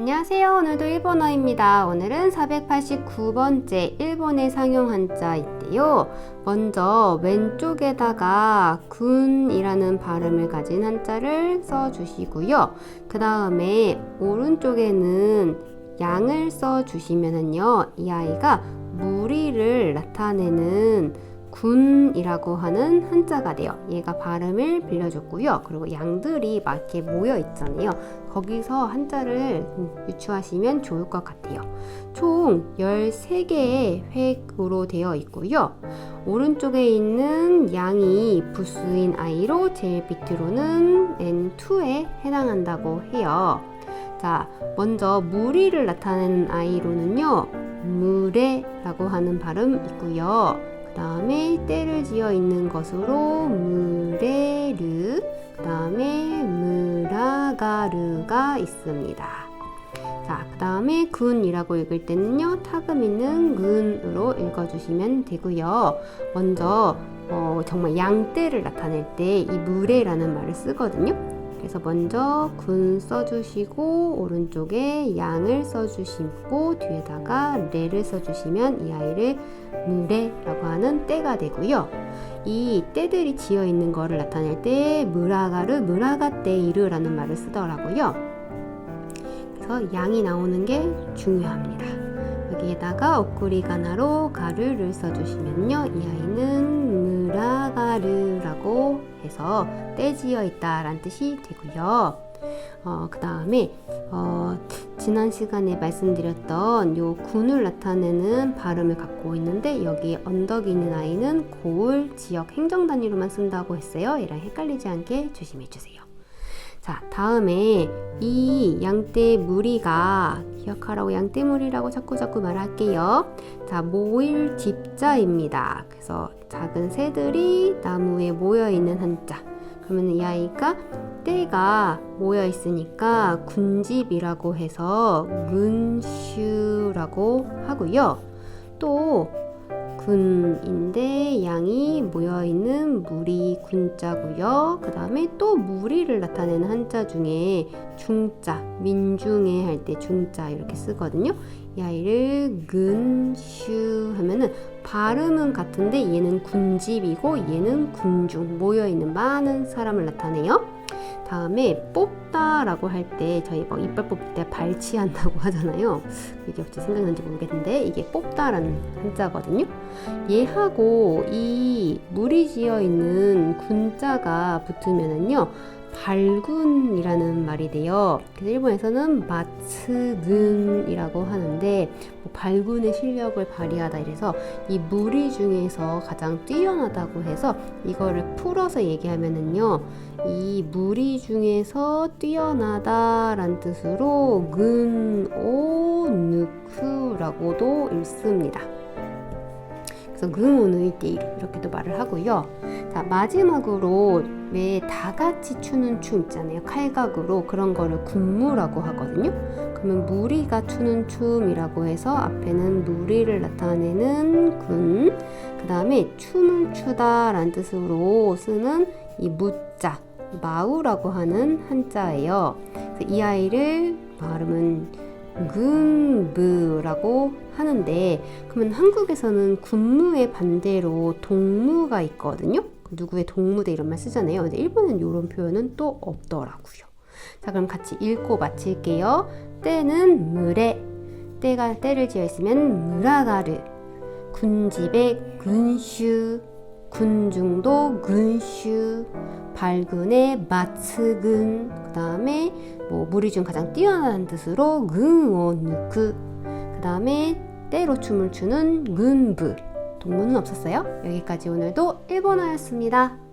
안녕하세요. 오늘도 일본어입니다. 오늘은 489번째 일본의 상용 한자인데요. 먼저 왼쪽에다가 군이라는 발음을 가진 한자를 써주시고요. 그 다음에 오른쪽에는 양을 써주시면은요. 이 아이가 무리를 나타내는 군이라고 하는 한자가 돼요. 얘가 발음을 빌려줬고요. 그리고 양들이 막 이렇게 모여 있잖아요. 거기서 한자를 유추하시면 좋을 것 같아요. 총 13개의 획으로 되어 있고요. 오른쪽에 있는 양이 부수인 아이로 제일 밑으로는 N2에 해당한다고 해요. 자, 먼저 무리를 나타내는 아이로는요. 무레라고 하는 발음 있고요. 그 다음에 때를 지어 있는 것으로 무레르, 그 다음에 무라가르가 있습니다. 자, 그 다음에 군이라고 읽을 때는요, 타금 있는 근으로 읽어주시면 되고요. 먼저, 어, 정말 양때를 나타낼 때 이 무레라는 말을 쓰거든요. 그래서 먼저 군 써주시고 오른쪽에 양을 써주시고 뒤에다가 레를 써주시면 이 아이를 무레라고 하는 때가 되고요. 이 때들이 지어 있는 거를 나타낼 때 무라가르 무라가테이르라는 말을 쓰더라고요. 그래서 양이 나오는 게 중요합니다. 여기에다가 오쿠리가나로 가르를 써주시면요. 이 아이는 무라가르라고 해서 떼지어 있다라는 뜻이 되고요. 어, 그 다음에 어, 지난 시간에 말씀드렸던 요 군을 나타내는 발음을 갖고 있는데 여기 언덕이 있는 아이는 고을 지역 행정 단위로만 쓴다고 했어요. 얘랑 헷갈리지 않게 조심해 주세요. 자, 다음에 이 양떼 무리가 기억하라고 양떼 무리라고 자꾸 자꾸 말할게요. 자, 모일 집자입니다. 그래서 작은 새들이 나무에 모여 있는 한자. 그러면 이 아이가 떼가 모여 있으니까 군집이라고 해서 군슈라고 하고요. 또 군인데 양이 모여 있는 무리 군자고요. 그 다음에 또 무리를 나타내는 한자 중에 중자 민중에 할 때 중자 이렇게 쓰거든요. 이 아이를 근슈 하면은 발음은 같은데 얘는 군집이고 얘는 군중 모여 있는 많은 사람을 나타내요. 다음에 뽑다라고 할 때 저희 뭐 이빨 뽑을 때 발치한다고 하잖아요. 이게 어찌 생각나는지 모르겠는데 이게 뽑다라는 한자거든요. 얘하고 이 물이 지어 있는 군자가 붙으면은요. 발군이라는 말이 돼요. 그래서 일본에서는 마츠근이라고 하는데 뭐 발군의 실력을 발휘하다 이래서 이 무리 중에서 가장 뛰어나다고 해서 이거를 풀어서 얘기하면은요. 이 무리 중에서 뛰어나다란 뜻으로 근오누크라고도 읽습니다. 그래서 근오누이테이루 이렇게도 말을 하고요. 자 마지막으로 왜 다 같이 추는 춤 있잖아요. 칼각으로 그런 거를 군무라고 하거든요. 그러면 무리가 추는 춤이라고 해서 앞에는 무리를 나타내는 군, 그 다음에 춤을 추다라는 뜻으로 쓰는 이 무자 마우라고 하는 한자예요. 이 아이를 발음은 군부라고 하는데 그러면 한국에서는 군무의 반대로 동무가 있거든요. 누구의 동무대 이런 말 쓰잖아요. 근데 일본은 이런 표현은 또 없더라고요. 자 그럼 같이 읽고 마칠게요. 때는 물에 때가 때를 지어 있으면 무라가르 군집의 군슈 군중도 군슈 발군의 마츠근 그 다음에 뭐 무리 중 가장 뛰어난 뜻으로 근원누크 그 다음에 때로 춤을 추는 근부 동문은 없었어요. 여기까지 오늘도 일본어였습니다.